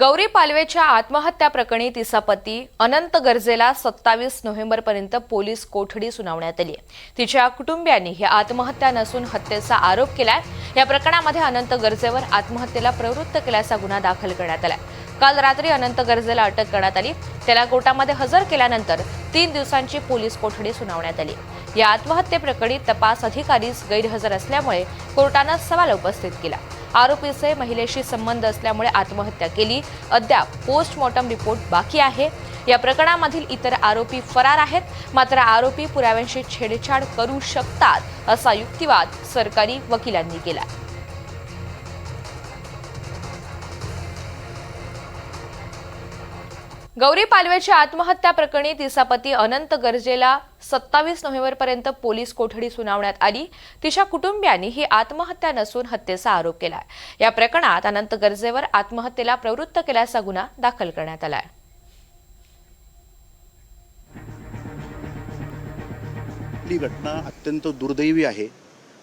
गौरी पालवेच्या आत्महत्या प्रकरणी तिचा पती अनंत गर्जेला सत्तावीस नोव्हेंबरपर्यंत पोलीस कोठडी सुनावण्यात आली आहे. तिच्या कुटुंबियांनी ही आत्महत्या नसून हत्येचा आरोप केलाय. या प्रकरणामध्ये अनंत गर्जेवर आत्महत्येला प्रवृत्त केल्याचा गुन्हा दाखल करण्यात आलाय. काल रात्री अनंत गर्जेला अटक करण्यात आली. त्याला कोर्टामध्ये हजर केल्यानंतर तीन दिवसांची पोलीस कोठडी सुनावण्यात आली. या आत्महत्येप्रकरणी तपास अधिकारीच गैरहजर असल्यामुळे कोर्टानं सवाल उपस्थित केला. आरोपीचे महिलेशी संबंध असल्यामुळे आत्महत्या केली. अद्याप पोस्टमॉर्टम रिपोर्ट बाकी आहे. या प्रकरणामधील इतर आरोपी फरार आहेत. मात्र आरोपी पुराव्यांशी छेडछाड करू शकतात असा युक्तिवाद सरकारी वकिलांनी केला. गौरी पालवेच्या आत्महत्या प्रकरणी तिचा पती अनंत गर्जेला सत्तावीस नोव्हेंबरपर्यंत पोलीस कोठडी सुनावण्यात आली. तिच्या कुटुंबियांनी ही आत्महत्या नसून हत्येचा आरोप केला या प्रकरणात अनंत गर्जेवर आत्महत्येला प्रवृत्त केल्याचा गुन्हा दाखल करण्यात आलाय. ही घटना अत्यंत दुर्दैवी आहे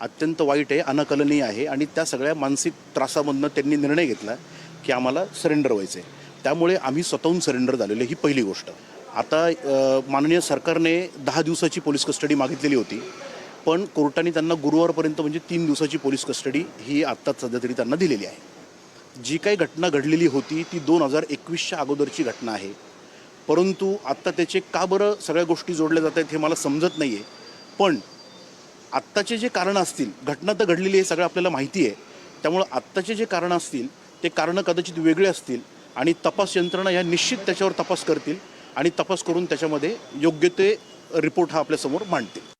अत्यंत वाईट आहे अनकलनीय आहे आणि त्या सगळ्या मानसिक त्रासामधनं त्यांनी निर्णय घेतला की आम्हाला सरेंडर व्हायचं आहे त्यामुळे आम्ही स्वतःहून सरेंडर झालेलो ही पहिली गोष्ट. आता माननीय सरकारने दहा दिवसाची पोलीस कस्टडी मागितलेली होती पण कोर्टाने त्यांना गुरुवारपर्यंत म्हणजे तीन दिवसाची पोलीस कस्टडी ही आत्ताच सध्या तरी त्यांना दिलेली आहे. जी काही घटना घडलेली होती ती दोन हजार एकवीसच्या अगोदरची घटना आहे. परंतु आत्ता त्याचे का बरं सगळ्या गोष्टी जोडल्या जात आहेत हे मला समजत नाही आहे पण आत्ताचे जे कारणं असतील घटना तर घडलेली आहे सगळं आपल्याला माहिती आहे. त्यामुळं आत्ताचे जे कारणं असतील ते कारणं कदाचित वेगळे असतील आणि तपास यंत्रणा या निश्चित त्याच्यावर तपास करतील आणि तपास करून त्याच्यामध्ये योग्य ते रिपोर्ट हा आपल्यासमोर मांडतील.